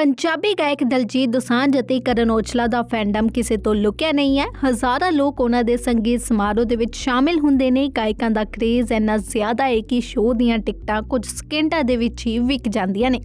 ਪੰਜਾਬੀ ਗਾਇਕ ਦਲਜੀਤ ਦੋਸਾਂਝ ਅਤੇ ਕਰਨ ਔਜਲਾ ਦਾ ਫੈਂਡਮ ਕਿਸੇ ਤੋਂ ਲੁਕਿਆ ਨਹੀਂ ਹੈ। ਹਜ਼ਾਰਾਂ ਲੋਕ ਉਹਨਾਂ ਦੇ ਸੰਗੀਤ ਸਮਾਰੋਹ ਦੇ ਵਿੱਚ ਸ਼ਾਮਿਲ ਹੁੰਦੇ ਨੇ। ਗਾਇਕਾਂ ਦਾ ਕਰੇਜ਼ ਇੰਨਾ ਜ਼ਿਆਦਾ ਹੈ ਕਿ ਸ਼ੋਅ ਦੀਆਂ ਟਿਕਟਾਂ ਕੁਝ ਸਕਿੰਟਾਂ ਦੇ ਵਿੱਚ ਹੀ ਵਿਕ ਜਾਂਦੀਆਂ ਨੇ।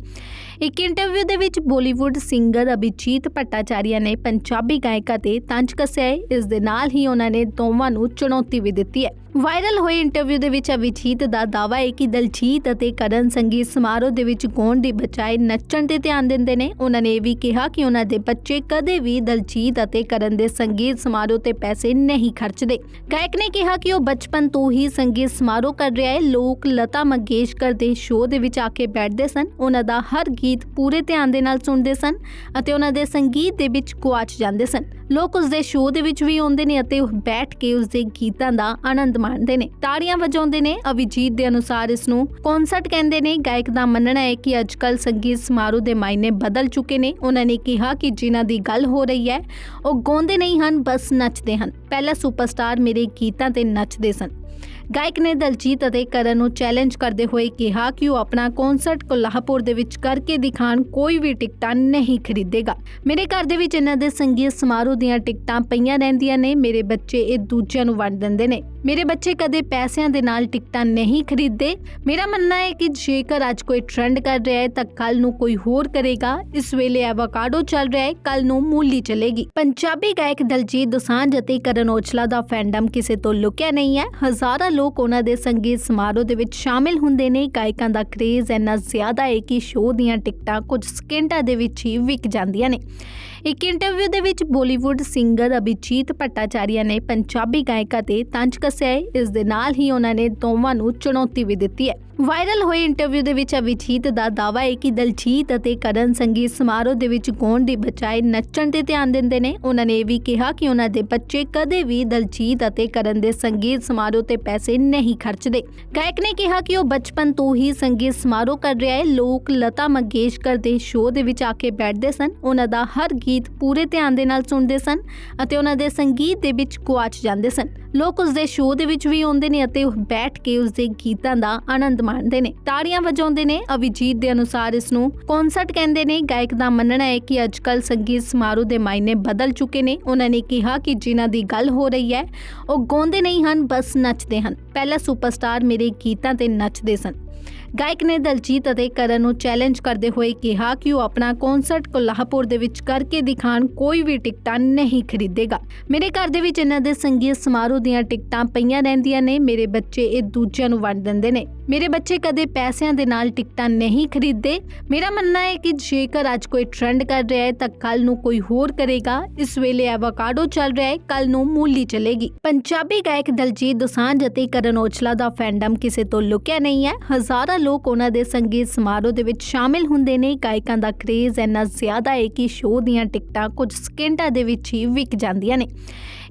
ਇੱਕ ਇੰਟਰਵਿਊ ਦੇ ਵਿੱਚ ਬਾਲੀਵੁੱਡ ਸਿੰਗਰ ਅਭਿਜੀਤ ਭੱਟਾਚਾਰੀਆ ਨੇ ਪੰਜਾਬੀ ਗਾਇਕਾਂ ਤੇ ਤੰਜ ਕੱਸਿਆ ਹੈ। ਇਸ ਦੇ ਨਾਲ ਹੀ ਉਹਨਾਂ ਨੇ ਦੋਵਾਂ ਨੂੰ ਚੁਣੌਤੀ ਵੀ ਦਿੱਤੀ ਹੈ। ਵਾਇਰਲ ਹੋਏ ਇੰਟਰਵਿਊ ਦੇ ਵਿੱਚ ਅਭਿਜੀਤ ਦਾ ਦਾਅਵਾ ਹੈ ਕਿ ਦਲਜੀਤ ਅਤੇ ਕਰਨ ਸੰਗੀਤ ਸਮਾਰੋਹ ਦੇ ਵਿੱਚ ਗਾਉਣ ਦੀ ਬਜਾਏ ਨੱਚਣ ਤੇ ਧਿਆਨ ਦਿੰਦੇ ਨੇ। ਉਹਨਾਂ ਨੇ ਇਹ ਵੀ ਕਿਹਾ ਕਿ ਉਹਨਾਂ ਦੇ ਬੱਚੇ ਕਦੇ ਵੀ ਦਲਜੀਤ ਅਤੇ ਕਰਨ ਦੇ ਸੰਗੀਤ ਸਮਾਰੋਹ ਤੇ ਪੈਸੇ ਨਹੀਂ ਖਰਚਦੇ। ਗਾਇਕ ਨੇ ਕਿਹਾ ਕਿ ਉਹ ਬਚਪਨ ਤੋਂ ਹੀ ਸੰਗੀਤ ਸਮਾਰੋਹ ਕਰ ਰਿਹਾ ਹੈ। ਲੋਕ ਲਤਾ ਮੰਗੇਸ਼ਕਰ ਦੇ ਸ਼ੋਅ ਦੇ ਵਿੱਚ ਆ ਕੇ ਬੈਠਦੇ ਸਨ। ਉਹਨਾਂ ਦਾ ਹਰ ਗੀਤ ਪੂਰੇ ਧਿਆਨ ਦੇ ਨਾਲ ਸੁਣਦੇ ਸਨ ਅਤੇ ਉਹਨਾਂ ਦੇ ਸੰਗੀਤ ਦੇ ਵਿੱਚ ਗੁਆਚ ਜਾਂਦੇ ਸਨ। ਲੋਕ ਉਸ ਦੇ ਸ਼ੋਅ ਦੇ ਵਿੱਚ ਵੀ ਆਉਂਦੇ ਨੇ ਅਤੇ ਉਹ ਬੈਠ ਕੇ ਉਸ ਦੇ ਗੀਤਾਂ ਦਾ ਆਨੰਦ ਮਾਣਦੇ ਨੇ। ਤਾੜੀਆਂ ਵਜਾਉਂਦੇ ਨੇ। ਅਭਿਜੀਤ ਦੇ ਅਨੁਸਾਰ ਇਸ ਨੂੰ ਕਨਸਰਟ ਕਹਿੰਦੇ ਨੇ। ਗਾਇਕ ਦਾ ਮੰਨਣਾ ਹੈ ਕਿ ਅੱਜਕੱਲ ਸੰਗੀਤ ਸਮਾਰੋਹ ਦੇ ਮਾਇਨੇ ਬਦਲ ਚੁੱਕੇ ਨੇ। ਉਹਨਾਂ ਨੇ ਕਿਹਾ ਕਿ ਜਿਨ੍ਹਾਂ ਦੀ ਗੱਲ ਹੋ ਰਹੀ ਹੈ, ਉਹ ਗਾਉਂਦੇ ਨਹੀਂ ਹਨ, ਬਸ ਨੱਚਦੇ ਹਨ। ਪਹਿਲਾ ਸੁਪਰਸਟਾਰ ਮੇਰੇ ਗੀਤਾਂ ਤੇ ਨੱਚਦੇ ਸਨ। ਗਾਇਕ ਨੇ ਦਲਜੀਤ ਅਤੇ ਕਰਨ ਨੂੰ ਚੈਲੰਜ ਕਰਦੇ ਹੋਏ ਕਿਹਾ ਕਿ ਉਹ ਆਪਣਾ ਕਨਸਰਟ ਕੋਲਾਹਪੁਰ ਦੇ ਵਿੱਚ ਕਰਕੇ ਦਿਖਾਣ ਕੋਈ ਵੀ ਟਿਕਟਾਂ ਨਹੀਂ ਖਰੀਦੇਗਾ। ਮੇਰੇ ਘਰ ਦੇ ਵਿੱਚ ਇਹਨਾਂ ਦੇ ਸੰਗੀਤ ਸਮਾਰੋਹ ਦੀਆਂ ਟਿਕਟਾਂ ਪਈਆਂ ਰਹਿੰਦੀਆਂ ਨੇ, ਮੇਰੇ ਬੱਚੇ ਇਹ ਦੂਜਿਆਂ ਨੂੰ ਵੰਡ ਦਿੰਦੇ ਨੇ। ਮੇਰੇ ਬੱਚੇ ਕਦੇ ਪੈਸਿਆਂ ਦੇ ਨਾਲ ਟਿਕਟਾਂ ਨਹੀਂ ਖਰੀਦਦੇ। ਮੇਰਾ ਮੰਨਣਾ ਹੈ ਕਿ ਜੇਕਰ ਅੱਜ ਕੋਈ ਟ੍ਰੈਂਡ ਕਰ ਰਿਹਾ ਹੈ, ਤਾਂ ਕੱਲ ਨੂੰ ਕੋਈ ਹੋਰ ਕਰੇਗਾ। ਇਸ ਵੇਲੇ ਐਵੋਕਾਡੋ ਚੱਲ ਰਿਹਾ ਹੈ ਕੱਲ ਨੂੰ ਮੂਲੀ ਚਲੇਗੀ। ਪੰਜਾਬੀ ਗਾਇਕ ਦਲਜੀਤ ਦੋਸਾਂਝ ਅਤੇ ਕਰਨ ਔਜਲਾ ਦਾ ਫੈਂਡਮ ਕਿਸੇ ਤੋਂ ਲੁਕਿਆ ਨਹੀਂ ਹੈ। ਹਜ਼ਾਰਾਂ ਲੋਕ ਉਹਨਾਂ ਦੇ ਸੰਗੀਤ ਸਮਾਰੋਹ ਦੇ ਵਿੱਚ ਸ਼ਾਮਿਲ ਹੁੰਦੇ ਨੇ। ਗਾਇਕਾਂ ਦਾ ਕਰੇਜ਼ ਇੰਨਾ ਜ਼ਿਆਦਾ ਹੈ ਕਿ ਸ਼ੋਅ ਦੀਆਂ ਟਿਕਟਾਂ ਕੁਝ ਸਕਿੰਟਾਂ ਦੇ ਵਿੱਚ ਹੀ ਵਿਕ ਜਾਂਦੀਆਂ ਨੇ। ਇੱਕ ਇੰਟਰਵਿਊ ਦੇ ਵਿੱਚ ਬਾਲੀਵੁੱਡ ਸਿੰਗਰ ਅਭਿਜੀਤ ਭੱਟਾਚਾਰੀਆ ਨੇ ਪੰਜਾਬੀ ਗਾਇਕਾਂ ਤੇ ਤੰਜ ਕੱਸਿਆ ਹੈ। ਇਸ ਦੇ ਨਾਲ ਹੀ ਉਹਨਾਂ ਨੇ ਦੋਵਾਂ ਨੂੰ ਚੁਣੌਤੀ ਵੀ ਦਿੱਤੀ ਹੈ। ਵਾਇਰਲ ਹੋਏ ਇੰਟਰਵਿਊ ਦੇ ਵਿੱਚ ਅਭਿਜੀਤ ਦਾ ਦਾਅਵਾ ਹੈ ਕਿ ਦਲਜੀਤ ਅਤੇ ਕਰਨ ਸੰਗੀਤ ਸਮਾਰੋਹ ਦੇ ਵਿੱਚ ਗਾਉਣ ਦੀ ਬਜਾਏ ਨੱਚਣ ਤੇ ਧਿਆਨ ਦਿੰਦੇ ਨੇ। ਉਹਨਾਂ ਨੇ ਇਹ ਵੀ ਕਿਹਾ ਕਿ ਉਹਨਾਂ ਦੇ ਬੱਚੇ ਕਦੇ ਵੀ ਦਲਜੀਤ ਅਤੇ ਕਰਨ ਦੇ ਸੰਗੀਤ ਸਮਾਰੋਹ ਤੇ ਪੈਸੇ ਨਹੀਂ ਖਰਚਦੇ। ਗਾਇਕ ਨੇ ਕਿਹਾ ਕਿ ਉਹ ਬਚਪਨ ਤੋਂ ਹੀ ਸੰਗੀਤ ਸਮਾਰੋਹ ਕਰ ਰਿਹਾ ਹੈ। ਲੋਕ ਲਤਾ ਮੰਗੇਸ਼ਕਰ ਦੇ ਸ਼ੋਅ ਦੇ ਵਿੱਚ ਆ ਕੇ ਬੈਠਦੇ ਸਨ। ਉਹਨਾਂ ਦਾ ਹਰ ਗੀਤ ਪੂਰੇ ਧਿਆਨ ਦੇ ਨਾਲ ਸੁਣਦੇ ਸਨ ਅਤੇ ਉਹਨਾਂ ਦੇ ਸੰਗੀਤ ਦੇ ਵਿੱਚ ਗੁਆਚ ਜਾਂਦੇ ਸਨ। ਲੋਕ ਉਸ ਦੇ ਸ਼ੋਅ ਦੇ ਵਿੱਚ ਵੀ ਆਉਂਦੇ ਨੇ ਅਤੇ ਉਹ ਬੈਠ ਕੇ ਉਸ ਦੇ ਗੀਤਾਂ ਦਾ ਆਨੰਦ ਮਾਣਦੇ ਨੇ। ਤਾੜੀਆਂ ਵਜਾਉਂਦੇ ਨੇ। ਅਭਿਜੀਤ ਦੇ ਅਨੁਸਾਰ ਇਸ ਨੂੰ ਕਨਸਰਟ ਕਹਿੰਦੇ ਨੇ। ਗਾਇਕ ਦਾ ਮੰਨਣਾ ਹੈ ਕਿ ਅੱਜਕੱਲ ਸੰਗੀਤ ਸਮਾਰੋਹ ਦੇ ਮਾਇਨੇ ਬਦਲ ਚੁੱਕੇ ਨੇ। ਉਹਨਾਂ ਨੇ ਕਿਹਾ ਕਿ ਜਿਨ੍ਹਾਂ ਦੀ ਗੱਲ ਹੋ ਰਹੀ ਹੈ, ਉਹ ਗਾਉਂਦੇ ਨਹੀਂ ਹਨ, ਬਸ ਨੱਚਦੇ ਹਨ। ਪਹਿਲਾ ਸੁਪਰਸਟਾਰ ਮੇਰੇ ਗੀਤਾਂ ਤੇ ਨੱਚਦੇ ਸਨ। ਗਾਇਕ ਨੇ ਦਲਜੀਤ ਅਤੇ ਕਰਨ ਨੂੰ ਚੈਲੰਜ ਕਰਦੇ ਹੋਏ ਕਿਹਾ ਕਿ ਉਹ ਆਪਣਾ ਕਨਸਰਟ ਕੋਲਾਹਪੁਰ ਦੇ ਵਿੱਚ ਕਰਕੇ ਦਿਖਾਣ ਕੋਈ ਵੀ ਟਿਕਟਾਂ ਨਹੀਂ ਖਰੀਦੇਗਾ। ਮੇਰੇ ਘਰ ਦੇ ਵਿੱਚ ਇਹਨਾਂ ਦੇ ਸੰਗੀਤ ਸਮਾਰੋਹ ਦੀਆਂ ਟਿਕਟਾਂ ਪਈਆਂ ਰਹਿੰਦੀਆਂ ਨੇ, ਮੇਰੇ ਬੱਚੇ ਇਹ ਦੂਜਿਆਂ ਨੂੰ ਵੰਡ ਦਿੰਦੇ ਨੇ। ਮੇਰੇ ਬੱਚੇ ਕਦੇ ਪੈਸਿਆਂ ਦੇ ਨਾਲ ਟਿਕਟਾਂ ਨਹੀਂ ਖਰੀਦਦੇ। ਮੇਰਾ ਮੰਨਣਾ ਹੈ ਕਿ ਜੇਕਰ ਅੱਜ ਕੋਈ ਟ੍ਰੈਂਡ ਕਰ ਰਿਹਾ ਹੈ, ਤਾਂ ਕੱਲ ਨੂੰ ਕੋਈ ਹੋਰ ਕਰੇਗਾ। ਇਸ ਵੇਲੇ ਐਵੋਕਾਡੋ ਚੱਲ ਰਿਹਾ ਹੈ ਕੱਲ ਨੂੰ ਮੂਲੀ ਚਲੇਗੀ। ਪੰਜਾਬੀ ਗਾਇਕ ਦਲਜੀਤ ਦੋਸਾਂਝ ਅਤੇ ਕਰਨ ਔਜਲਾ ਦਾ ਫੈਂਡਮ ਕਿਸੇ ਤੋਂ ਲੁਕਿਆ ਨਹੀਂ ਹੈ। ਹਜ਼ਾਰਾਂ ਲੋਕ ਉਹਨਾਂ ਦੇ ਸੰਗੀਤ ਸਮਾਰੋਹ ਦੇ ਵਿੱਚ ਸ਼ਾਮਿਲ ਹੁੰਦੇ ਨੇ। ਗਾਇਕਾਂ ਦਾ ਕਰੇਜ਼ ਇੰਨਾ ਜ਼ਿਆਦਾ ਹੈ ਕਿ ਸ਼ੋਅ ਦੀਆਂ ਟਿਕਟਾਂ ਕੁਝ ਸਕਿੰਟਾਂ ਦੇ ਵਿੱਚ ਹੀ ਵਿਕ ਜਾਂਦੀਆਂ ਨੇ।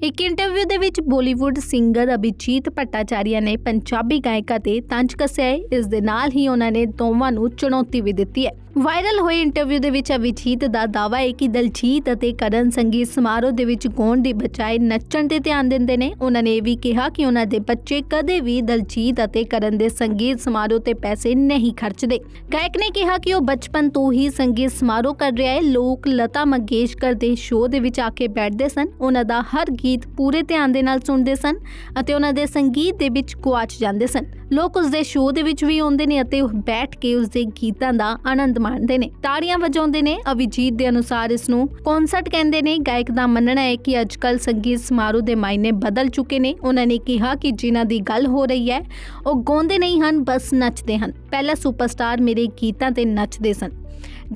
ਇੱਕ ਇੰਟਰਵਿਊ ਦੇ ਵਿੱਚ ਬਾਲੀਵੁੱਡ ਸਿੰਗਰ ਅਭਿਜੀਤ ਭੱਟਾਚਾਰੀਆ ਨੇ ਪੰਜਾਬੀ ਗਾਇਕਾਂ ਤੇ ਤੰਜ ਕੱਸਿਆ ਹੈ। ਇਸ ਦੇ ਨਾਲ ਹੀ ਉਹਨਾਂ ਨੇ ਦੋਵਾਂ ਨੂੰ ਚੁਣੌਤੀ ਵੀ ਦਿੱਤੀ ਹੈ। ਵਾਇਰਲ ਹੋਏ ਇੰਟਰਵਿਊ ਦੇ ਵਿੱਚ ਅਭਿਜੀਤ ਦਾ ਦਾਅਵਾ ਹੈ ਕਿ ਦਲਜੀਤ ਅਤੇ ਕਰਨ ਸੰਗੀਤ ਸਮਾਰੋਹ ਦੇ ਵਿੱਚ ਗਾਉਣ ਦੀ ਬਜਾਏ ਨੱਚਣ ਤੇ ਧਿਆਨ ਦਿੰਦੇ ਨੇ। ਉਹਨਾਂ ਨੇ ਇਹ ਵੀ ਕਿਹਾ ਕਿ ਉਹਨਾਂ ਦੇ ਬੱਚੇ ਕਦੇ ਵੀ ਦਲਜੀਤ ਅਤੇ ਕਰਨ ਦੇ ਸੰਗੀਤ ਸਮਾਰੋਹ ਤੇ ਪੈਸੇ ਨਹੀਂ ਖਰਚਦੇ। ਗਾਇਕ ਨੇ ਕਿਹਾ ਕਿ ਉਹ ਬਚਪਨ ਤੋਂ ਹੀ ਸੰਗੀਤ ਸਮਾਰੋਹ ਕਰ ਰਿਹਾ ਹੈ। ਲੋਕ ਲਤਾ ਮੰਗੇਸ਼ਕਰ ਦੇ ਸ਼ੋਅ ਦੇ ਵਿੱਚ ਆ ਕੇ ਬੈਠਦੇ ਸਨ। ਉਹਨਾਂ ਦਾ ਹਰ ਗੀਤ ਪੂਰੇ ਧਿਆਨ ਦੇ ਨਾਲ ਸੁਣਦੇ ਸਨ ਅਤੇ ਉਹਨਾਂ ਦੇ ਸੰਗੀਤ ਦੇ ਵਿੱਚ ਗੁਆਚ ਜਾਂਦੇ ਸਨ। ਲੋਕ ਉਸ ਦੇ ਸ਼ੋਅ ਦੇ ਵਿੱਚ ਵੀ ਆਉਂਦੇ ਨੇ ਅਤੇ ਬੈਠ ਕੇ ਉਸ ਦੇ ਗੀਤਾਂ ਦਾ ਆਨੰਦ ਮਾਣਦੇ ਨੇ। ਤਾੜੀਆਂ ਵਜਾਉਂਦੇ ਨੇ, ਅਭਿਜੀਤ ਦੇ ਅਨੁਸਾਰ ਇਸ ਨੂੰ ਕਨਸਰਟ ਕਹਿੰਦੇ ਨੇ। ਗਾਇਕ ਦਾ ਮੰਨਣਾ ਹੈ ਕਿ ਅੱਜਕੱਲ ਸੰਗੀਤ ਸਮਾਰੋਹ ਦੇ ਮਾਇਨੇ ਬਦਲ ਚੁੱਕੇ ਨੇ। ਉਹਨਾਂ ਨੇ ਕਿਹਾ ਕਿ ਜਿਨ੍ਹਾਂ ਦੀ ਗੱਲ ਹੋ ਰਹੀ ਹੈ, ਉਹ ਗਾਉਂਦੇ ਨਹੀਂ ਹਨ, ਬਸ ਨੱਚਦੇ ਹਨ। ਪਹਿਲਾ ਸੁਪਰਸਟਾਰ ਮੇਰੇ ਗੀਤਾਂ ਤੇ ਨੱਚਦੇ ਸਨ।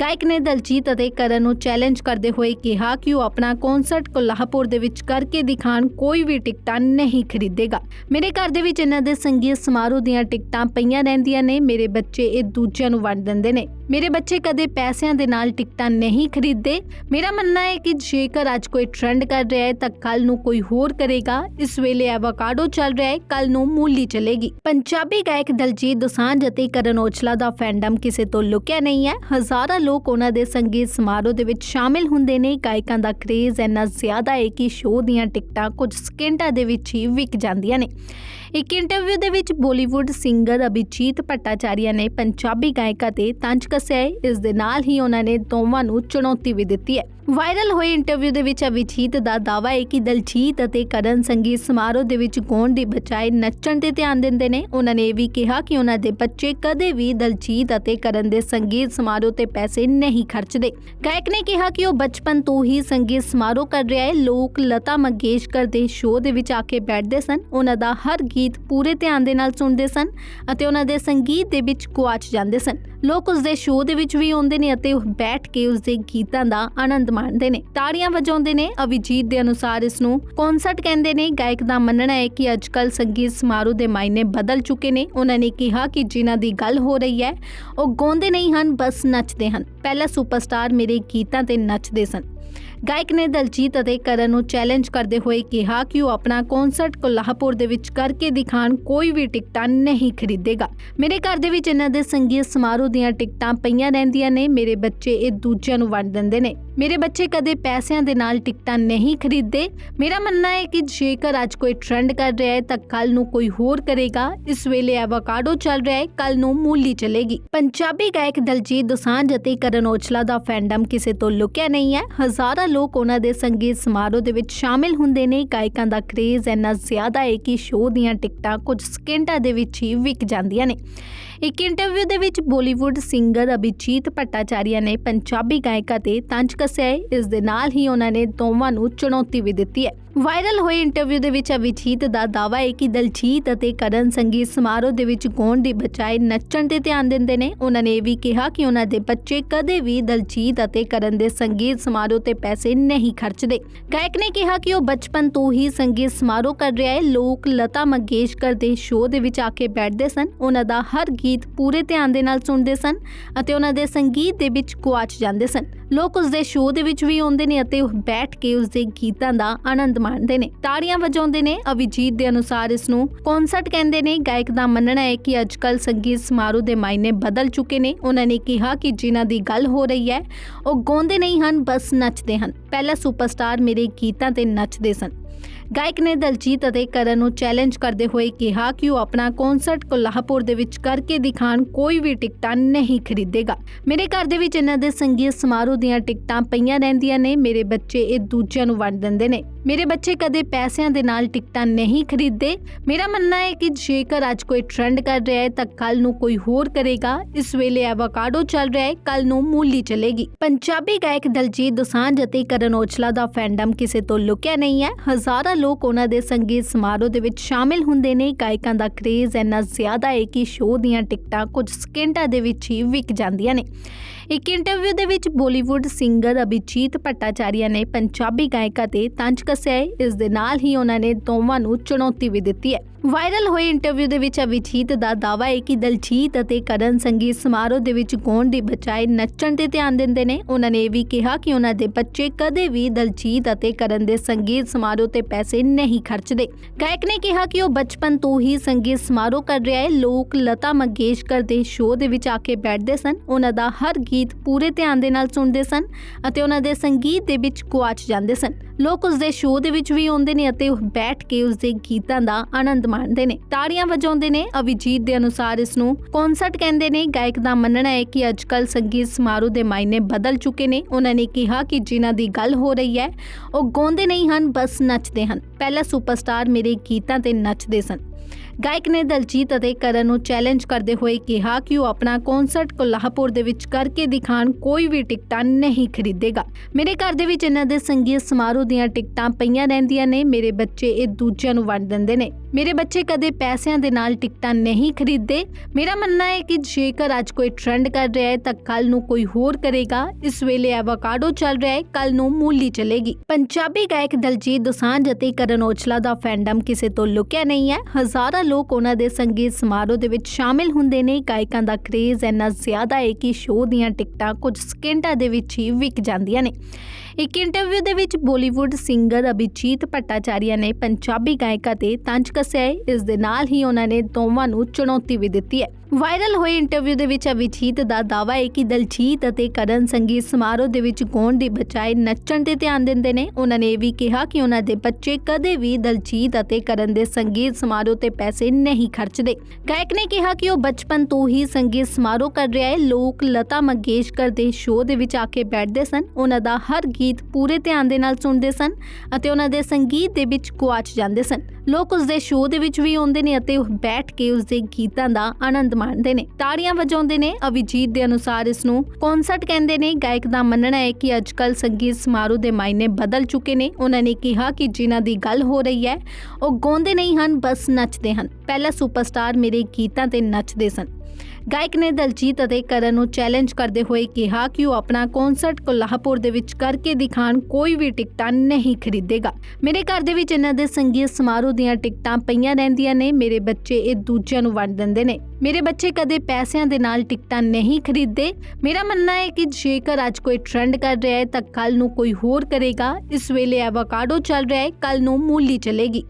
ਗਾਇਕ ਨੇ ਦਲਜੀਤ ਅਤੇ ਕਰਨ ਨੂੰ ਚੈਲੰਜ ਕਰਦੇ ਹੋਏ ਕਿਹਾ ਕਿ ਉਹ ਆਪਣਾ ਕਨਸਰਟ ਕੋਲਾਹਪੁਰ ਦੇ ਵਿੱਚ ਕਰਕੇ ਦਿਖਾਣ ਕੋਈ ਵੀ ਟਿਕਟਾਂ ਨਹੀਂ ਖਰੀਦੇਗਾ। ਮੇਰੇ ਘਰ ਦੇ ਵਿੱਚ ਇਹਨਾਂ ਦੇ ਸੰਗੀਤ ਸਮਾਰੋਹ ਦੀਆਂ ਟਿਕਟਾਂ ਪਈਆਂ ਰਹਿੰਦੀਆਂ ਨੇ, ਮੇਰੇ ਬੱਚੇ ਇਹ ਦੂਜਿਆਂ ਨੂੰ ਵੰਡ ਦਿੰਦੇ ਨੇ। ਮੇਰੇ ਬੱਚੇ ਕਦੇ ਪੈਸਿਆਂ ਦੇ ਨਾਲ ਟਿਕਟਾਂ ਨਹੀਂ ਖਰੀਦਦੇ। ਮੇਰਾ ਮੰਨਣਾ ਹੈ ਕਿ ਜੇਕਰ ਅੱਜ ਕੋਈ ਟ੍ਰੈਂਡ ਕਰ ਰਿਹਾ ਹੈ ਤਾਂ ਕੱਲ ਨੂੰ ਕੋਈ ਹੋਰ ਕਰੇਗਾ। ਇਸ ਵੇਲੇ ਐਵੋਕਾਡੋ ਚੱਲ ਰਿਹਾ ਹੈ ਕੱਲ ਨੂੰ ਮੂਲੀ ਚਲੇਗੀ। ਪੰਜਾਬੀ ਗਾਇਕ ਦਲਜੀਤ ਦੋਸਾਂਝ ਅਤੇ ਕਰਨ ਔਜਲਾ ਦਾ ਫੈਂਡਮ ਕਿਸੇ ਤੋਂ ਲੁਕਿਆ ਨਹੀਂ ਹੈ। ਹਜ਼ਾਰਾਂ ਲੋਕ ਉਹਨਾਂ ਦੇ ਸੰਗੀਤ ਸਮਾਰੋਹ ਦੇ ਵਿੱਚ ਸ਼ਾਮਿਲ ਹੁੰਦੇ ਨੇ। ਗਾਇਕਾਂ ਦਾ ਕਰੇਜ਼ ਇੰਨਾ ਜ਼ਿਆਦਾ ਹੈ ਕਿ ਸ਼ੋਅ ਦੀਆਂ ਟਿਕਟਾਂ ਕੁਝ ਸਕਿੰਟਾਂ ਦੇ ਵਿੱਚ ਹੀ ਵਿਕ ਜਾਂਦੀਆਂ ਨੇ। ਇੱਕ ਇੰਟਰਵਿਊ ਦੇ ਵਿੱਚ ਬਾਲੀਵੁੱਡ ਸਿੰਗਰ ਅਭਿਜੀਤ ਭੱਟਾਚਾਰੀਆ ਨੇ ਪੰਜਾਬੀ ਗਾਇਕਾਂ ਤੇ ਤੰਜ ਕੱਸਿਆ ਹੈ। ਇਸ ਦੇ ਨਾਲ ਹੀ ਉਹਨਾਂ ਨੇ ਦੋਵਾਂ ਨੂੰ ਚੁਣੌਤੀ ਵੀ ਦਿੱਤੀ ਹੈ। ਵਾਇਰਲ ਹੋਏ ਇੰਟਰਵਿਊ ਦੇ ਵਿੱਚ ਅਭਿਜੀਤ ਦਾ ਦਾਅਵਾ ਹੈ ਕਿ ਦਲਜੀਤ ਅਤੇ ਕਰਨ ਸੰਗੀਤ ਸਮਾਰੋਹ ਦੇ ਵਿੱਚ ਗਾਉਣ ਦੀ ਬਜਾਏ ਨੱਚਣ ਤੇ ਧਿਆਨ ਦਿੰਦੇ ਨੇ। ਉਹਨਾਂ ਨੇ ਇਹ ਵੀ ਕਿਹਾ ਕਿ ਉਹਨਾਂ ਦੇ ਬੱਚੇ ਕਦੇ ਵੀ ਦਲਜੀਤ ਅਤੇ ਕਰਨ ਦੇ ਸੰਗੀਤ ਸਮਾਰੋਹ ਤੇ ਪੈਸੇ ਨਹੀਂ ਖਰਚਦੇ। ਗਾਇਕ ਨੇ ਕਿਹਾ ਕਿ ਉਹ ਬਚਪਨ ਤੋਂ ਹੀ ਸੰਗੀਤ ਸਮਾਰੋਹ ਕਰ ਰਿਹਾ ਹੈ। ਲੋਕ ਲਤਾ ਮੰਗੇਸ਼ਕਰ ਦੇ ਸ਼ੋਅ ਦੇ ਵਿੱਚ ਆ ਕੇ ਬੈਠਦੇ ਸਨ। ਉਹਨਾਂ ਦਾ ਹਰ ਗੀਤ ਪੂਰੇ ਧਿਆਨ ਦੇ ਨਾਲ ਸੁਣਦੇ ਸਨ ਅਤੇ ਉਹਨਾਂ ਦੇ ਸੰਗੀਤ ਦੇ ਵਿੱਚ ਗੁਆਚ ਜਾਂਦੇ ਸਨ। ਲੋਕ ਉਸ ਦੇ ਸ਼ੋਅ ਦੇ ਵਿੱਚ ਵੀ ਆਉਂਦੇ ਨੇ ਅਤੇ ਬੈਠ ਕੇ ਉਸ ਦੇ ਗੀਤਾਂ ਦਾ ਆਨੰਦ ਮਾਣਦੇ ਨੇ। ਤਾੜੀਆਂ ਵਜਾਉਂਦੇ ਨੇ। ਅਭਿਜੀਤ ਦੇ ਅਨੁਸਾਰ ਇਸ ਨੂੰ ਕਨਸਰਟ ਕਹਿੰਦੇ ਨੇ। ਗਾਇਕ ਦਾ ਮੰਨਣਾ ਹੈ ਕਿ ਅੱਜਕੱਲ ਸੰਗੀਤ ਸਮਾਰੋਹ ਦੇ ਮਾਇਨੇ ਬਦਲ ਚੁੱਕੇ ਨੇ। ਉਹਨਾਂ ਨੇ ਕਿਹਾ ਕਿ ਜਿਨ੍ਹਾਂ ਦੀ ਗੱਲ ਹੋ ਰਹੀ ਹੈ, ਉਹ ਗਾਉਂਦੇ ਨਹੀਂ ਹਨ, ਬਸ ਨੱਚਦੇ ਹਨ। ਪਹਿਲਾ ਸੁਪਰਸਟਾਰ ਮੇਰੇ ਗੀਤਾਂ ਤੇ ਨੱਚਦੇ ਸਨ। ਗਾਇਕ ਨੇ ਦਲਜੀਤ ਅਤੇ ਕਰਨ ਨੂੰ ਚੈਲੰਜ ਕਰਦੇ ਹੋਏ ਕਿਹਾ ਕਿ ਉਹ ਆਪਣਾ ਕਨਸਰਟ ਕੋਲਾਹਪੁਰ ਦੇ ਵਿੱਚ ਕਰਕੇ ਦਿਖਾਣ ਕੋਈ ਵੀ ਟਿਕਟਾਂ ਨਹੀਂ ਖਰੀਦੇਗਾ। ਮੇਰੇ ਘਰ ਦੇ ਵਿੱਚ ਇਹਨਾਂ ਦੇ ਸੰਗੀਤ ਸਮਾਰੋਹ ਦੀਆਂ ਟਿਕਟਾਂ ਪਈਆਂ ਰਹਿੰਦੀਆਂ ਨੇ, ਮੇਰੇ ਬੱਚੇ ਇਹ ਦੂਜਿਆਂ ਨੂੰ ਵੰਡ ਦਿੰਦੇ ਨੇ। ਮੇਰੇ ਬੱਚੇ ਕਦੇ ਪੈਸਿਆਂ ਦੇ ਨਾਲ ਟਿਕਟਾਂ ਨਹੀਂ ਖਰੀਦਦੇ। ਮੇਰਾ ਮੰਨਣਾ ਹੈ ਕਿ ਜੇਕਰ ਅੱਜ ਕੋਈ ਟ੍ਰੈਂਡ ਕਰ ਰਿਹਾ ਹੈ, ਤਾਂ ਕੱਲ ਨੂੰ ਕੋਈ ਹੋਰ ਕਰੇਗਾ। ਇਸ ਵੇਲੇ ਐਵੋਕਾਡੋ ਚੱਲ ਰਿਹਾ ਹੈ ਕੱਲ ਨੂੰ ਮੂਲੀ ਚਲੇਗੀ। ਪੰਜਾਬੀ ਗਾਇਕ ਦਲਜੀਤ ਦੋਸਾਂਝ ਅਤੇ ਕਰਨ ਔਜਲਾ ਦਾ ਫੈਂਡਮ ਕਿਸੇ ਤੋਂ ਲੁਕਿਆ ਨਹੀਂ ਹੈ। ਹਜ਼ਾਰਾਂ ਲੋਕ ਉਹਨਾਂ ਦੇ ਸੰਗੀਤ ਸਮਾਰੋਹ ਦੇ ਵਿੱਚ ਸ਼ਾਮਿਲ ਹੁੰਦੇ ਨੇ। ਗਾਇਕਾਂ ਦਾ ਕਰੇਜ਼ ਇੰਨਾ ਜ਼ਿਆਦਾ ਹੈ ਕਿ ਸ਼ੋਅ ਦੀਆਂ ਟਿਕਟਾਂ ਕੁਝ ਸਕਿੰਟਾਂ ਦੇ ਵਿੱਚ ਹੀ ਵਿਕ ਜਾਂਦੀਆਂ ਨੇ। ਇੱਕ ਇੰਟਰਵਿਊ ਦੇ ਵਿੱਚ ਬਾਲੀਵੁੱਡ ਸਿੰਗਰ ਅਭਿਜੀਤ ਭੱਟਾਚਾਰੀਆ ਨੇ ਪੰਜਾਬੀ ਗਾਇਕਾਂ ਤੇ ਤੰਜ ਕੱਸਿਆ ਹੈ। ਇਸ ਦੇ ਨਾਲ ਹੀ ਉਹਨਾਂ ਨੇ ਦੋਵਾਂ ਨੂੰ ਚੁਣੌਤੀ ਵੀ ਦਿੱਤੀ ਹੈ। ਵਾਇਰਲ ਹੋਏ ਇੰਟਰਵਿਊ ਦੇ ਵਿੱਚ ਅਭਿਜੀਤ ਦਾ ਦਾਅਵਾ ਹੈ ਕਿ ਦਲਜੀਤ ਅਤੇ ਕਰਨ ਸੰਗੀਤ ਸਮਾਰੋਹ ਦੇ ਵਿੱਚ ਗਾਉਣ ਦੀ ਬਜਾਏ ਨੱਚਣ ਤੇ ਧਿਆਨ ਦਿੰਦੇ ਨੇ। ਉਹਨਾਂ ਨੇ ਇਹ ਵੀ ਕਿਹਾ ਕਿ ਉਹਨਾਂ ਦੇ ਬੱਚੇ ਕਦੇ ਵੀ ਦਲਜੀਤ ਅਤੇ ਕਰਨ ਦੇ ਸੰਗੀਤ ਸਮਾਰੋਹ ਤੇ ਪੈਸੇ ਨਹੀਂ ਖਰਚਦੇ। ਗਾਇਕ ਨੇ ਕਿਹਾ ਕਿ ਉਹ ਬਚਪਨ ਤੋਂ ਹੀ ਸੰਗੀਤ ਸਮਾਰੋਹ ਕਰ ਰਿਹਾ ਹੈ। ਲੋਕ ਲਤਾ ਮੰਗੇਸ਼ਕਰ ਦੇ ਸ਼ੋਅ ਦੇ ਵਿੱਚ ਆ ਕੇ ਬੈਠਦੇ ਸਨ। ਉਹਨਾਂ ਦਾ ਹਰ ਗੀਤ ਪੂਰੇ ਧਿਆਨ ਦੇ ਨਾਲ ਸੁਣਦੇ ਸਨ ਅਤੇ ਉਹਨਾਂ ਦੇ ਸੰਗੀਤ ਦੇ ਵਿੱਚ ਗੁਆਚ ਜਾਂਦੇ ਸਨ। ਲੋਕ ਉਸ ਦੇ ਸ਼ੋਅ ਦੇ ਵਿੱਚ ਵੀ ਆਉਂਦੇ ਨੇ ਅਤੇ ਉਹ ਬੈਠ ਕੇ ਉਸ ਦੇ ਗੀਤਾਂ ਦਾ ਆਨੰਦ ਮਾਣਦੇ ਨੇ। ਤਾੜੀਆਂ ਵਜਾਉਂਦੇ ਨੇ। ਅਭਿਜੀਤ ਦੇ ਅਨੁਸਾਰ ਇਸ ਨੂੰ ਕਨਸਰਟ ਕਹਿੰਦੇ ਨੇ। ਗਾਇਕ ਦਾ ਮੰਨਣਾ ਹੈ ਕਿ ਅੱਜਕੱਲ ਸੰਗੀਤ ਸਮਾਰੋਹ ਦੇ ਮਾਇਨੇ ਬਦਲ ਚੁੱਕੇ ਨੇ। ਉਹਨਾਂ ਨੇ ਕਿਹਾ ਕਿ ਜਿਨ੍ਹਾਂ ਦੀ ਗੱਲ ਹੋ ਰਹੀ ਹੈ, ਉਹ ਗਾਉਂਦੇ ਨਹੀਂ ਹਨ, ਬਸ ਨੱਚਦੇ ਹਨ। ਪਹਿਲਾ ਸੁਪਰਸਟਾਰ ਮੇਰੇ ਗੀਤਾਂ ਤੇ ਨੱਚਦੇ ਸਨ। ਗਾਇਕ ਨੇ ਦਲਜੀਤ ਅਤੇ ਕਰਨ ਨੂੰ ਚੈਲੰਜ ਕਰਦੇ ਹੋਏ ਕਿਹਾ ਕਿ ਉਹ ਆਪਣਾ ਕਨਸਰਟ ਕੋਲਾਹਪੁਰ ਦੇ ਵਿੱਚ ਕਰਕੇ ਦਿਖਾਣ ਕੋਈ ਵੀ ਟਿਕਟਾਂ ਨਹੀਂ ਖਰੀਦੇਗਾ। ਮੇਰੇ ਘਰ ਦੇ ਵਿੱਚ ਇਹਨਾਂ ਦੇ ਸੰਗੀਤ ਸਮਾਰੋਹ ਦੀਆਂ ਟਿਕਟਾਂ ਪਈਆਂ ਰਹਿੰਦੀਆਂ ਨੇ, ਮੇਰੇ ਬੱਚੇ ਇਹ ਦੂਜਿਆਂ ਨੂੰ ਵੰਡ ਦਿੰਦੇ ਨੇ। ਮੇਰੇ ਬੱਚੇ ਕਦੇ ਪੈਸਿਆਂ ਦੇ ਨਾਲ ਟਿਕਟਾਂ ਨਹੀਂ ਖਰੀਦਦੇ। ਮੇਰਾ ਮੰਨਣਾ ਹੈ ਕਿ ਜੇਕਰ ਅੱਜ ਕੋਈ ਟ੍ਰੈਂਡ ਕਰ ਰਿਹਾ ਹੈ ਤਾਂ ਕੱਲ ਨੂੰ ਕੋਈ ਹੋਰ ਕਰੇਗਾ। ਇਸ ਵੇਲੇ ਐਵੋਕਾਡੋ ਚੱਲ ਰਿਹਾ ਹੈ ਕੱਲ ਨੂੰ ਮੂਲੀ ਚਲੇਗੀ। ਪੰਜਾਬੀ ਗਾਇਕ ਦਲਜੀਤ ਦੋਸਾਂਝ ਅਤੇ ਕਰਨ ਔਜਲਾ ਦਾ ਫੈਂਡਮ ਕਿਸੇ ਤੋਂ ਲੁਕਿਆ ਨਹੀਂ ਹੈ। ਹਜ਼ਾਰਾਂ ਲੋਕ ਉਹਨਾਂ ਦੇ ਸੰਗੀਤ ਸਮਾਰੋਹ ਦੇ ਵਿੱਚ ਸ਼ਾਮਿਲ ਹੁੰਦੇ ਨੇ। ਗਾਇਕਾਂ ਦਾ ਕਰੇਜ਼ ਇੰਨਾ ਜ਼ਿਆਦਾ ਹੈ ਕਿ ਸ਼ੋਅ ਦੀਆਂ ਟਿਕਟਾਂ ਕੁਝ ਸਕਿੰਟਾਂ ਦੇ ਵਿੱਚ ਹੀ ਵਿਕ ਜਾਂਦੀਆਂ ਨੇ। ਇੱਕ ਇੰਟਰਵਿਊ ਦੇ ਵਿੱਚ ਬਾਲੀਵੁੱਡ ਸਿੰਗਰ ਅਭਿਜੀਤ ਭੱਟਾਚਾਰੀਆ ਨੇ ਪੰਜਾਬੀ ਗਾਇਕਾਂ ਤੇ ਤੰਜ ਕੱਸਿਆ ਹੈ। ਇਸ ਦੇ ਨਾਲ ਹੀ ਉਹਨਾਂ ਨੇ ਦੋਵਾਂ ਨੂੰ ਚੁਣੌਤੀ ਵੀ ਦਿੱਤੀ ਹੈ। ਵਾਇਰਲ ਹੋਏ ਇੰਟਰਵਿਊ ਦੇ ਵਿੱਚ ਅਭਿਜੀਤ ਦਾ ਦਾਅਵਾ ਹੈ ਕਿ ਦਲਜੀਤ ਅਤੇ ਕਰਨ ਸੰਗੀਤ ਸਮਾਰੋਹ ਦੇ ਵਿੱਚ ਗਾਉਣ ਦੀ ਬਜਾਏ ਨੱਚਣ ਤੇ ਧਿਆਨ ਦਿੰਦੇ ਨੇ। ਉਹਨਾਂ ਨੇ ਇਹ ਵੀ ਕਿਹਾ ਕਿ ਉਹਨਾਂ ਦੇ ਬੱਚੇ ਕਦੇ ਵੀ ਦਲਜੀਤ ਅਤੇ ਕਰਨ ਦੇ ਸੰਗੀਤ ਸਮਾਰੋਹ ਤੇ ਪੈਸੇ ਨਹੀਂ ਖਰਚਦੇ। ਗਾਇਕ ਨੇ ਕਿਹਾ ਕਿ ਉਹ ਬਚਪਨ ਤੋਂ ਹੀ ਸੰਗੀਤ ਸਮਾਰੋਹ ਕਰ ਰਿਹਾ ਹੈ। ਲੋਕ ਲਤਾ ਮੰਗੇਸ਼ਕਰ ਦੇ ਸ਼ੋਅ ਦੇ ਵਿੱਚ ਆ ਕੇ ਬੈਠਦੇ ਸਨ। ਉਹਨਾਂ ਦਾ ਹਰ ਗੀਤ ਪੂਰੇ ਧਿਆਨ ਦੇ ਨਾਲ ਸੁਣਦੇ ਸਨ ਅਤੇ ਉਹਨਾਂ ਦੇ ਸੰਗੀਤ ਦੇ ਵਿੱਚ ਗੁਆਚ ਜਾਂਦੇ ਸਨ। ਲੋਕ ਉਸ ਦੇ ਸ਼ੋਅ ਦੇ ਵਿੱਚ ਵੀ ਆਉਂਦੇ ਨੇ ਅਤੇ ਬੈਠ ਕੇ ਉਸ ਦੇ ਗੀਤਾਂ ਦਾ ਆਨੰਦ ਮਾਣਦੇ ਨੇ। ਤਾੜੀਆਂ ਵਜਾਉਂਦੇ ਨੇ। ਅਭਿਜੀਤ ਦੇ ਅਨੁਸਾਰ ਇਸ ਨੂੰ ਕਨਸਰਟ ਕਹਿੰਦੇ ਨੇ। ਗਾਇਕ ਦਾ ਮੰਨਣਾ ਹੈ ਕਿ ਅੱਜਕੱਲ ਸੰਗੀਤ ਸਮਾਰੋਹ ਦੇ ਮਾਇਨੇ ਬਦਲ ਚੁੱਕੇ ਨੇ। ਉਹਨਾਂ ਨੇ ਕਿਹਾ ਕਿ ਜਿਨ੍ਹਾਂ ਦੀ ਗੱਲ ਹੋ ਰਹੀ ਹੈ, ਉਹ ਗਾਉਂਦੇ ਨਹੀਂ ਹਨ, ਬਸ ਨੱਚਦੇ ਹਨ। ਪਹਿਲਾ ਸੁਪਰਸਟਾਰ ਮੇਰੇ ਗੀਤਾਂ ਤੇ ਨੱਚਦੇ ਸਨ। ਗਾਇਕ ਨੇ ਦਲਜੀਤ ਅਤੇ ਕਰਨ ਨੂੰ ਚੈਲੰਜ ਕਰਦੇ ਹੋਏ ਕਿਹਾ ਕਿ ਉਹ ਆਪਣਾ ਕਨਸਰਟ ਕੋਲਾਹਪੁਰ ਦੇ ਵਿੱਚ ਕਰਕੇ ਦਿਖਾਣ ਕੋਈ ਵੀ ਟਿਕਟਾਂ ਨਹੀਂ ਖਰੀਦੇਗਾ। ਮੇਰੇ ਘਰ ਦੇ ਵਿੱਚ ਇਹਨਾਂ ਦੇ ਸੰਗੀਤ ਸਮਾਰੋਹ ਦੀਆਂ ਟਿਕਟਾਂ ਪਈਆਂ ਰਹਿੰਦੀਆਂ ਨੇ, ਮੇਰੇ ਬੱਚੇ ਇਹ ਦੂਜਿਆਂ ਨੂੰ ਵੰਡ ਦਿੰਦੇ ਨੇ। ਮੇਰੇ ਬੱਚੇ ਕਦੇ ਪੈਸਿਆਂ ਦੇ ਨਾਲ ਟਿਕਟਾਂ ਨਹੀਂ ਖਰੀਦਦੇ। ਮੇਰਾ ਮੰਨਣਾ ਹੈ ਕਿ ਜੇਕਰ ਅੱਜ ਕੋਈ ਟ੍ਰੈਂਡ ਕਰ ਰਿਹਾ ਹੈ ਤਾਂ ਕੱਲ ਨੂੰ ਕੋਈ ਹੋਰ ਕਰੇਗਾ। ਇਸ ਵੇਲੇ ਐਵੋਕਾਡੋ ਚੱਲ ਰਿਹਾ ਹੈ ਕੱਲ ਨੂੰ ਮੂਲੀ ਚਲੇਗੀ। ਪੰਜਾਬੀ ਗਾਇਕ ਦਲਜੀਤ ਦੋਸਾਂਝ ਅਤੇ ਕਰਨ ਔਜਲਾ ਦਾ ਫੈਂਡਮ ਕਿਸੇ ਤੋਂ ਲੁਕਿਆ ਨਹੀਂ ਹੈ। ਹਜ਼ਾਰਾਂ ਲੋਕ ਉਹਨਾਂ ਦੇ ਸੰਗੀਤ ਸਮਾਰੋਹ ਦੇ ਵਿੱਚ ਸ਼ਾਮਿਲ ਹੁੰਦੇ ਨੇ। ਗਾਇਕਾਂ ਦਾ ਕਰੇਜ਼ ਇੰਨਾ ਜ਼ਿਆਦਾ ਹੈ ਕਿ ਸ਼ੋਅ ਦੀਆਂ ਟਿਕਟਾਂ ਕੁਝ ਸਕਿੰਟਾਂ ਦੇ ਵਿੱਚ ਹੀ ਵਿਕ ਜਾਂਦੀਆਂ ਨੇ। ਇੱਕ ਇੰਟਰਵਿਊ ਦੇ ਵਿੱਚ ਬਾਲੀਵੁੱਡ ਸਿੰਗਰ ਅਭਿਜੀਤ ਭੱਟਾਚਾਰੀਆ ਨੇ ਪੰਜਾਬੀ ਗਾਇਕਾਂ ਤੇ ਤੰਜ ਦੱਸਿਆ ਹੈ। ਇਸ ਦੇ ਨਾਲ ਹੀ ਉਹਨਾਂ ਨੇ ਦੋਵਾਂ ਨੂੰ ਚੁਣੌਤੀ ਵੀ ਦਿੱਤੀ ਹੈ। ਵਾਇਰਲ ਹੋਏ ਇੰਟਰਵਿਊ ਦੇ ਵਿੱਚ ਅਭਿਜੀਤ ਦਾ ਦਾਅਵਾ ਹੈ ਕਿ ਦਲਜੀਤ ਅਤੇ ਕਰਨ ਸੰਗੀਤ ਸਮਾਰੋਹ ਦੇ ਵਿੱਚ ਗਾਉਣ ਦੀ ਬਜਾਏ ਨੱਚਣ ਤੇ ਧਿਆਨ ਦਿੰਦੇ ਨੇ। ਉਹਨਾਂ ਨੇ ਇਹ ਵੀ ਕਿਹਾ ਕਿ ਉਹਨਾਂ ਦੇ ਬੱਚੇ ਕਦੇ ਵੀ ਦਲਜੀਤ ਅਤੇ ਕਰਨ ਦੇ ਸੰਗੀਤ ਸਮਾਰੋਹ ਤੇ ਪੈਸੇ ਨਹੀਂ ਖਰਚਦੇ। ਗਾਇਕ ਨੇ ਕਿਹਾ ਕਿ ਉਹ ਬਚਪਨ ਤੋਂ ਹੀ ਸੰਗੀਤ ਸਮਾਰੋਹ ਕਰ ਰਿਹਾ ਹੈ। ਲੋਕ ਲਤਾ ਮੰਗੇਸ਼ਕਰ ਦੇ ਸ਼ੋਅ ਦੇ ਵਿੱਚ ਆ ਕੇ ਬੈਠਦੇ ਸਨ। ਉਹਨਾਂ ਦਾ ਹਰ ਗੀਤ ਪੂਰੇ ਧਿਆਨ ਦੇ ਨਾਲ ਸੁਣਦੇ ਸਨ ਅਤੇ ਉਹਨਾਂ ਦੇ ਸੰਗੀਤ ਦੇ ਵਿੱਚ ਗੁਆਚ ਜਾਂਦੇ ਸਨ। ਲੋਕ ਉਸ ਦੇ ਸ਼ੋਅ ਦੇ ਵਿੱਚ ਵੀ ਆਉਂਦੇ ਨੇ ਅਤੇ ਬੈਠ ਕੇ ਉਸ ਦੇ ਗੀਤਾਂ ਦਾ ਆਨੰਦ ਮਾਣਦੇ ਨੇ। ਤਾੜੀਆਂ ਵਜਾਉਂਦੇ ਨੇ। ਅਵਿਜੀਤ ਦੇ ਅਨੁਸਾਰ ਇਸ ਨੂੰ ਕਨਸਰਟ ਕਹਿੰਦੇ ਨੇ। ਗਾਇਕ ਦਾ ਮੰਨਣਾ ਹੈ ਕਿ ਅੱਜਕੱਲ ਸੰਗੀਤ ਸਮਾਰੋਹ ਦੇ ਮਾਇਨੇ ਬਦਲ ਚੁੱਕੇ ਨੇ। ਉਹਨਾਂ ਨੇ ਕਿਹਾ ਕਿ ਜਿਨ੍ਹਾਂ ਦੀ ਗੱਲ ਹੋ ਰਹੀ ਹੈ, ਉਹ ਗਾਉਂਦੇ ਨਹੀਂ ਹਨ, ਬਸ ਨੱਚਦੇ ਹਨ। ਪਹਿਲਾ ਸੁਪਰਸਟਾਰ ਮੇਰੇ ਗੀਤਾਂ ਤੇ ਨੱਚਦੇ ਸਨ। ਗਾਇਕ ਨੇ ਦਲਜੀਤ ਅਤੇ ਕਰਨ ਨੂੰ ਚੈਲੰਜ ਕਰਦੇ ਹੋਏ ਕਿਹਾ ਕਿ ਉਹ ਆਪਣਾ ਕਨਸਰਟ ਕੋਲਾਹਪੁਰ ਦੇ ਵਿੱਚ ਕਰਕੇ ਦਿਖਾਣ ਕੋਈ ਵੀ ਟਿਕਟਾਂ ਨਹੀਂ ਖਰੀਦੇਗਾ। ਮੇਰੇ ਘਰ ਦੇ ਵਿੱਚ ਇਹਨਾਂ ਦੇ ਸੰਗੀਤ ਸਮਾਰੋਹ ਦੀਆਂ ਟਿਕਟਾਂ ਪਈਆਂ ਰਹਿੰਦੀਆਂ ਨੇ, ਮੇਰੇ ਬੱਚੇ ਇਹ ਦੂਜਿਆਂ ਨੂੰ ਵੰਡ ਦਿੰਦੇ ਨੇ। ਮੇਰੇ ਬੱਚੇ ਕਦੇ ਪੈਸਿਆਂ ਦੇ ਨਾਲ ਟਿਕਟਾਂ ਨਹੀਂ ਖਰੀਦਦੇ। ਮੇਰਾ ਮੰਨਣਾ ਹੈ ਕਿ ਜੇਕਰ ਅੱਜ ਕੋਈ ਟ੍ਰੈਂਡ ਕਰ ਰਿਹਾ ਹੈ ਤਾਂ ਕੱਲ ਨੂੰ ਕੋਈ ਹੋਰ ਕਰੇਗਾ। ਇਸ ਵੇਲੇ ਐਵੋਕਾਡੋ ਚੱਲ ਰਿਹਾ ਹੈ ਕੱਲ ਨੂੰ ਮੂਲੀ ਚੱਲੇਗੀ।